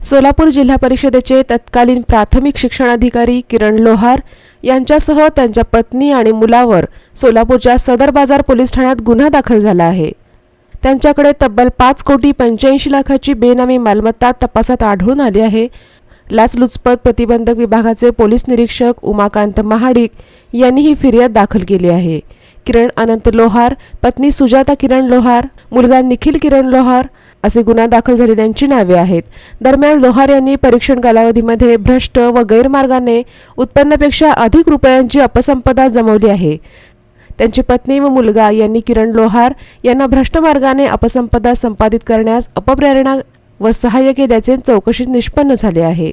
सोलापूर जिल्हा परिषदेचे तत्कालीन प्राथमिक शिक्षणाधिकारी किरण लोहार यांच्यासह त्यांच्या पत्नी आणि मुलावर सोलापूरच्या सदर बाजार पोलीस ठाण्यात गुन्हा दाखल झाला आहे. त्यांच्याकडे तब्बल पाच कोटी पंच्याऐंशी लाखाची बेनामी मालमत्ता तपासात आढळून आली आहे. लाचलुचपत प्रतिबंधक विभागाचे पोलीस निरीक्षक उमाकांत महाडिक यांनी ही फिर्याद दाखल केली आहे. किरण अनंत लोहार पत्नी सुजाता किरण लोहार मुलगा निखिल किरण लोहार असे गुन्हा दाखल झालेल्यांची नावे आहेत. दरम्यान लोहार यांनी परीक्षण कालावधीमध्ये भ्रष्ट व गैरमार्गाने उत्पन्नापेक्षा अधिक रुपयांची अपसंपदा जमवली आहे. त्यांची पत्नी व मुलगा यांनी किरण लोहार यांना भ्रष्ट मार्गाने अपसंपदा संपादित करण्यास अपप्रेरणा व सहाय्य केल्याचे चौकशीत निष्पन्न झाले आहे.